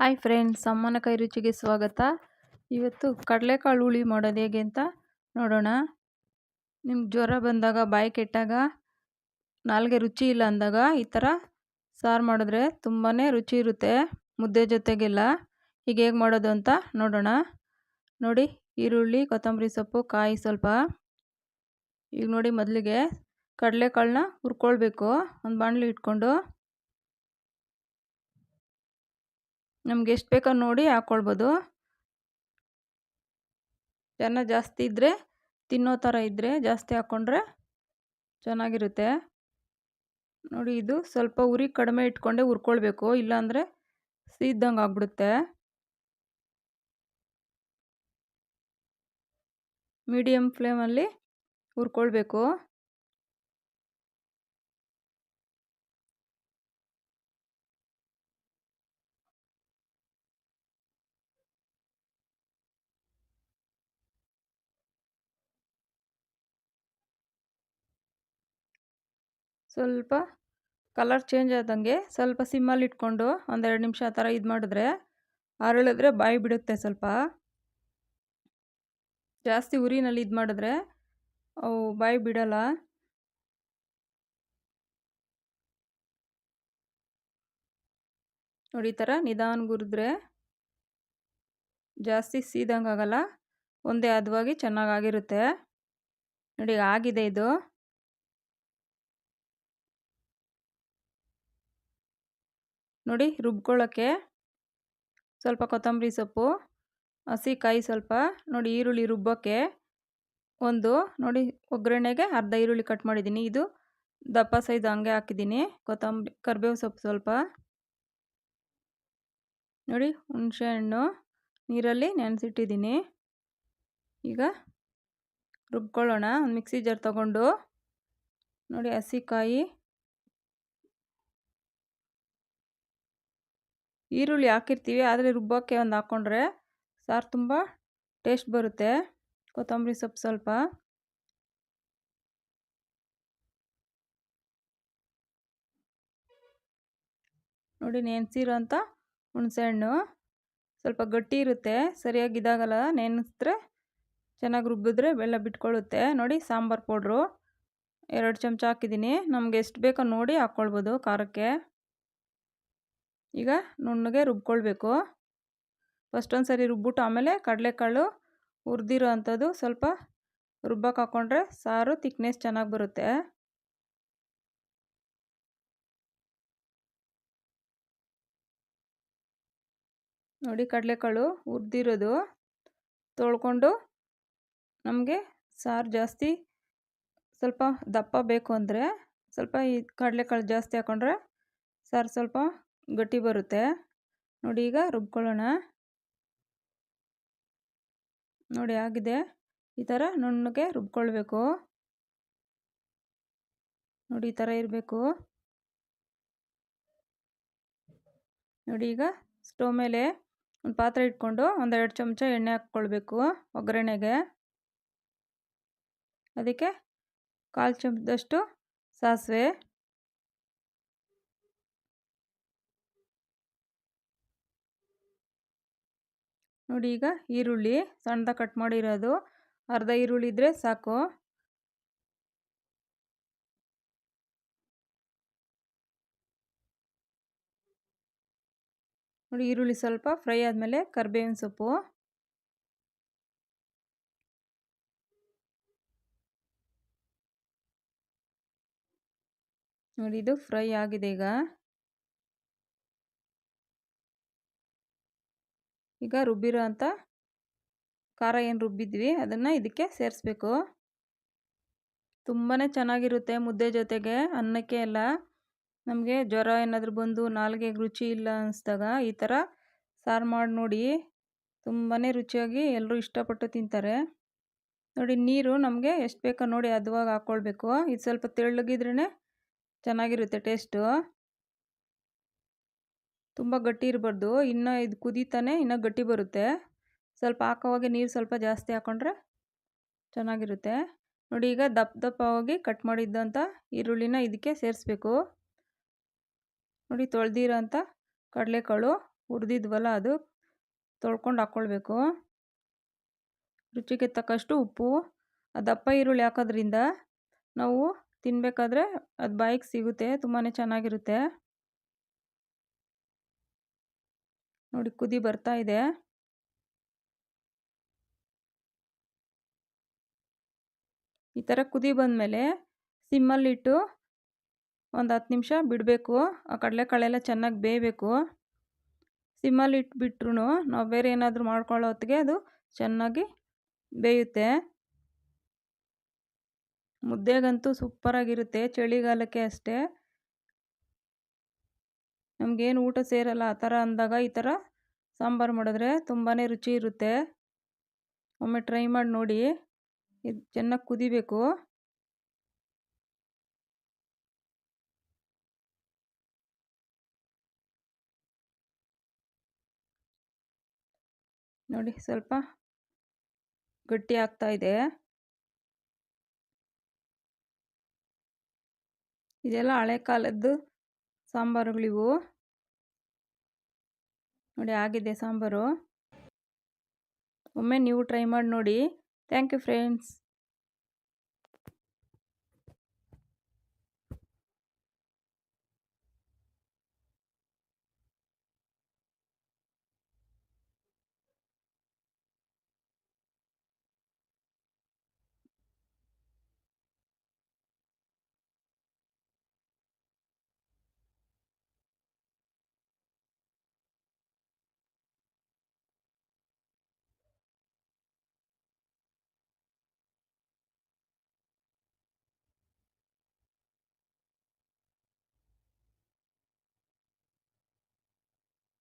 Hi friends ಅಮ್ಮನ ಕೈ ರುಚಿಗೆ ಸ್ವಾಗತ. ಇವತ್ತು ಕಡಲೆಕಾಳು ಹುಳಿ ಮಾಡೋದು ಹೇಗೆ ಅಂತ ನೋಡೋಣ. ನಿಮ್ಗೆ ಜ್ವರ ಬಂದಾಗ, ಬಾಯಿ ಕೆಟ್ಟಾಗ, ನಾಲ್ಗೆ ರುಚಿ ಇಲ್ಲ ಅಂದಾಗ ಈ ಥರ ಸಾರು ಮಾಡಿದ್ರೆ ತುಂಬಾ ರುಚಿ ಇರುತ್ತೆ, ಮುದ್ದೆ ಜೊತೆಗೆಲ್ಲ. ಈಗ ಹೇಗೆ ಮಾಡೋದು ಅಂತ ನೋಡೋಣ. ನೋಡಿ, ಈರುಳ್ಳಿ, ಕೊತ್ತಂಬರಿ ಸೊಪ್ಪು, ಕಾಯಿ ಸ್ವಲ್ಪ. ಈಗ ನೋಡಿ ಮೊದಲಿಗೆ ಕಡಲೆಕಾಳನ್ನ ಹುರ್ಕೊಳ್ಬೇಕು. ಒಂದು ಬಾಣಲಿ ಇಟ್ಕೊಂಡು ನಮ್ಗೆ ಎಷ್ಟು ಬೇಕೋ ನೋಡಿ ಹಾಕ್ಕೊಳ್ಬೋದು ಜನ ಜಾಸ್ತಿ ಇದ್ದರೆ ತಿನ್ನೋ ಥರ ಇದ್ದರೆ ಜಾಸ್ತಿ ಹಾಕ್ಕೊಂಡ್ರೆ ಚೆನ್ನಾಗಿರುತ್ತೆ. ನೋಡಿ ಇದು ಸ್ವಲ್ಪ ಉರಿ ಕಡಿಮೆ ಇಟ್ಕೊಂಡೆ ಹುರ್ಕೊಳ್ಬೇಕು, ಇಲ್ಲಾಂದರೆ ಸೀದ್ದಂಗೆ ಆಗ್ಬಿಡುತ್ತೆ. ಮೀಡಿಯಮ್ ಫ್ಲೇಮಲ್ಲಿ ಹುರ್ಕೊಳ್ಬೇಕು. ಸ್ವಲ್ಪ ಕಲರ್ ಚೇಂಜ್ ಆದಂಗೆ ಸ್ವಲ್ಪ ಸಿಮ್ಮಲ್ಲಿ ಇಟ್ಕೊಂಡು ಒಂದೆರಡು ನಿಮಿಷ ಆ ಥರ ಇದು ಮಾಡಿದ್ರೆ ಅರಳಿದ್ರೆ ಬಾಯಿ ಬಿಡುತ್ತೆ ಸ್ವಲ್ಪ. ಜಾಸ್ತಿ ಉರಿನಲ್ಲಿ ಇದು ಮಾಡಿದ್ರೆ ಅವು ಬಾಯಿ ಬಿಡಲ್ಲ. ನೋಡಿ ಈ ಥರ ನಿಧಾನ ಗುರಿದ್ರೆ ಜಾಸ್ತಿ ಸೀದಂಗೆ ಆಗಲ್ಲ, ಒಂದೇ ಚೆನ್ನಾಗಿ ಆಗಿರುತ್ತೆ. ನೋಡಿ ಆಗಿದೆ ಇದು. ನೋಡಿ ರುಬ್ಕೊಳ್ಳೋಕ್ಕೆ ಸ್ವಲ್ಪ ಕೊತ್ತಂಬರಿ ಸೊಪ್ಪು ಹಸಿ ಕಾಯಿ ಸ್ವಲ್ಪ, ನೋಡಿ ಈರುಳ್ಳಿ ರುಬ್ಬೋಕ್ಕೆ ಒಂದು, ನೋಡಿ ಒಗ್ಗರಣೆಗೆ ಅರ್ಧ ಈರುಳ್ಳಿ ಕಟ್ ಮಾಡಿದ್ದೀನಿ. ಇದು ದಪ್ಪ ಸೈಜ್ ಹಂಗೆ ಹಾಕಿದ್ದೀನಿ. ಕೊತ್ತಂಬರಿ, ಕರಿಬೇವು ಸೊಪ್ಪು ಸ್ವಲ್ಪ. ನೋಡಿ ಹುಣಸೆಹಣ್ಣು ನೀರಲ್ಲಿ ನೆನೆಸಿಟ್ಟಿದ್ದೀನಿ. ಈಗ ರುಬ್ಕೊಳ್ಳೋಣ. ಒಂದು ಮಿಕ್ಸಿ ಜಾರ್ ತಗೊಂಡು ನೋಡಿ ಹಸಿ ಈರುಳ್ಳಿ ಹಾಕಿರ್ತೀವಿ, ಆದರೆ ರುಬ್ಬೋಕ್ಕೆ ಒಂದು ಹಾಕ್ಕೊಂಡ್ರೆ ಸಾರು ತುಂಬ ಟೇಸ್ಟ್ ಬರುತ್ತೆ. ಕೊತ್ತಂಬರಿ ಸೊಪ್ಪು ಸ್ವಲ್ಪ. ನೋಡಿ ನೆನೆಸಿರೋ ಅಂಥ ಹುಣಸೆಹಣ್ಣು ಸ್ವಲ್ಪ ಗಟ್ಟಿ ಇರುತ್ತೆ, ಸರಿಯಾಗಿ ಇದಾಗಲ್ಲ, ನೆನೆಸಿದ್ರೆ ಚೆನ್ನಾಗಿ ರುಬ್ಬಿದ್ರೆ ಬೆಲ್ಲ ಬಿಟ್ಕೊಳ್ಳುತ್ತೆ ನೋಡಿ ಸಾಂಬಾರು ಪೌಡ್ರು. ಎರಡು ಚಮಚ ಹಾಕಿದ್ದೀನಿ. ನಮ್ಗೆ ಎಷ್ಟು ಬೇಕೋ ನೋಡಿ ಹಾಕ್ಕೊಳ್ಬೋದು ಖಾರಕ್ಕೆ. ಈಗ ನುಣ್ಣಗೆ ರುಬ್ಕೊಳ್ಬೇಕು. ಫಸ್ಟ್ ಒಂದು ಸರಿ ರುಬ್ಬಿಟ್ಟು ಆಮೇಲೆ ಕಡಲೆಕಾಳು ಹುರಿದಿರೋ ಅಂಥದ್ದು ಸ್ವಲ್ಪ ರುಬ್ಬಕ್ಕೆ ಹಾಕ್ಕೊಂಡ್ರೆ ಸಾರು, ತಿಕ್ನೆಸ್ ಚೆನ್ನಾಗಿ ಬರುತ್ತೆ. ನೋಡಿ ಕಡಲೆಕಾಳು ಹುರಿದಿರೋದು ತೊಳ್ಕೊಂಡು ನಮಗೆ ಸಾರು ಜಾಸ್ತಿ ಸ್ವಲ್ಪ ದಪ್ಪ ಬೇಕು ಅಂದರೆ ಸ್ವಲ್ಪ ಈ ಕಡಲೆಕಾಳು ಜಾಸ್ತಿ ಹಾಕ್ಕೊಂಡ್ರೆ ಸಾರು ಸ್ವಲ್ಪ ಗಟ್ಟಿ ಬರುತ್ತೆ. ನೋಡಿ ಈಗ ರುಬ್ಕೊಳ್ಳೋಣ. ನೋಡಿ ಆಗಿದೆ. ಈ ಥರ ನುಣ್ಣಗೆ ರುಬ್ಕೊಳ್ಬೇಕು. ನೋಡಿ ಈ ಥರ ಇರಬೇಕು. ನೋಡಿ ಈಗ ಸ್ಟವ್ ಮೇಲೆ ಒಂದು ಪಾತ್ರೆ ಇಟ್ಕೊಂಡು ಒಂದೆರಡು ಚಮಚ ಎಣ್ಣೆ ಹಾಕ್ಕೊಳ್ಬೇಕು ಒಗ್ಗರಣೆಗೆ. ಅದಕ್ಕೆ ಕಾಲು ಚಮಚದಷ್ಟು ಸಾಸಿವೆ. ನೋಡಿ ಈಗ ಈರುಳ್ಳಿ ಸಣ್ಣದ ಕಟ್ ಮಾಡಿರೋದು. ಅರ್ಧ ಈರುಳ್ಳಿ ಇದ್ದರೆ ಸಾಕು. ನೋಡಿ ಈರುಳ್ಳಿ ಸ್ವಲ್ಪ ಫ್ರೈ ಆದಮೇಲೆ ಕರ್ಬೇವಿನ ಸೊಪ್ಪು. ನೋಡಿ ಇದು ಫ್ರೈ ಆಗಿದೆ ಈಗ. ಈಗ ರುಬ್ಬಿರೋ ಅಂಥ ಖಾರ ಏನು ರುಬ್ಬಿದ್ವಿ, ಅದನ್ನು ಇದಕ್ಕೆ ಸೇರಿಸ್ಬೇಕು. ತುಂಬಾ ಚೆನ್ನಾಗಿರುತ್ತೆ ಮುದ್ದೆ ಜೊತೆಗೆ, ಅನ್ನಕ್ಕೆ ಎಲ್ಲ. ನಮಗೆ ಜ್ವರ ಏನಾದರೂ ಬಂದು ನಾಲ್ಗೆಗೆ ರುಚಿ ಇಲ್ಲ ಅನ್ನಿಸ್ದಾಗ ಈ ಥರ ಸಾರು ಮಾಡಿ ನೋಡಿ ತುಂಬಾ ರುಚಿಯಾಗಿ ಎಲ್ಲರೂ ಇಷ್ಟಪಟ್ಟು ತಿಂತಾರೆ. ನೋಡಿ, ನೀರು ನಮಗೆ ಎಷ್ಟು ಬೇಕೋ ನೋಡಿ ಅದುವಾಗ ಹಾಕ್ಕೊಳ್ಬೇಕು. ಇದು ಸ್ವಲ್ಪ ತೆಳ್ಳಗಿದ್ರೇ ಚೆನ್ನಾಗಿರುತ್ತೆ ಟೇಸ್ಟು. ತುಂಬ ಗಟ್ಟಿ ಇರಬಾರ್ದು. ಇನ್ನೂ ಇದು ಕುದೀತಾನೆ ಇನ್ನೂ ಗಟ್ಟಿ ಬರುತ್ತೆ. ಸ್ವಲ್ಪ ಹಾಕೋವಾಗೆ ನೀರು ಸ್ವಲ್ಪ ಜಾಸ್ತಿ ಹಾಕ್ಕೊಂಡ್ರೆ ಚೆನ್ನಾಗಿರುತ್ತೆ. ನೋಡಿ ಈಗ ದಪ್ಪ ದಪ್ಪವಾಗಿ ಕಟ್ ಮಾಡಿದ್ದಂಥ ಈರುಳ್ಳಿನ ಇದಕ್ಕೆ ಸೇರಿಸ್ಬೇಕು. ನೋಡಿ ತೊಳೆದಿರೋಂಥ ಕಡಲೆಕಾಳು ಹುರಿದಿದ್ವಲ್ಲ ಅದು ತೊಳ್ಕೊಂಡು ಹಾಕ್ಕೊಳ್ಬೇಕು ರುಚಿಗೆ ತಕ್ಕಷ್ಟು ಉಪ್ಪು, ಆ ದಪ್ಪ ಈರುಳ್ಳಿ ಹಾಕೋದ್ರಿಂದ ನಾವು ತಿನ್ನಬೇಕಾದ್ರೆ ಅದು ಬಾಯಿಗೆ ಸಿಗುತ್ತೆ ತುಂಬಾ ಚೆನ್ನಾಗಿರುತ್ತೆ. ನೋಡಿ ಕುದಿ ಬರ್ತಾ ಇದೆ. ಈ ಥರ ಕುದಿ ಬಂದಮೇಲೆ ಸಿಮ್ಮಲ್ಲಿಟ್ಟು ಒಂದು ಹತ್ತು ನಿಮಿಷ ಬಿಡಬೇಕು. ಆ ಕಡಲೆಕಾಳೆಲ್ಲ ಚೆನ್ನಾಗಿ ಬೇಯಬೇಕು. ಸಿಮ್ಮಲ್ಲಿ ಇಟ್ಬಿಟ್ರು ನಾವು ಬೇರೆ ಏನಾದರೂ ಮಾಡ್ಕೊಳ್ಳೋ ಹೊತ್ತಿಗೆ ಅದು ಚೆನ್ನಾಗಿ ಬೇಯುತ್ತೆ. ಮುದ್ದೆಗಂತೂ ಸೂಪ್ಪರಾಗಿರುತ್ತೆ ಚಳಿಗಾಲಕ್ಕೆ ಅಷ್ಟೇ. ನಮಗೇನು ಊಟ ಸೇರಲ್ಲ, ಆ ಥರ ಅಂದಾಗ ಈ ಥರ ಸಾಂಬಾರು ಮಾಡಿದ್ರೆ ತುಂಬಾ ರುಚಿ ಇರುತ್ತೆ. ಒಮ್ಮೆ ಟ್ರೈ ಮಾಡಿ ನೋಡಿ. ಇದು ಚೆನ್ನಾಗಿ ಕುದಿಬೇಕು. ನೋಡಿ ಸ್ವಲ್ಪ ಗಟ್ಟಿ ಆಗ್ತಾ ಇದೆ. ಇದೆಲ್ಲ ಹಳೆ ಕಾಲದ್ದು ಸಾಂಬಾರುಗಳಿವು ನೋಡಿ ಆಗಿದೆ ಸಾಂಬಾರು. ಒಮ್ಮೆ ನೀವು ಟ್ರೈ ಮಾಡಿ ನೋಡಿ. Thank you friends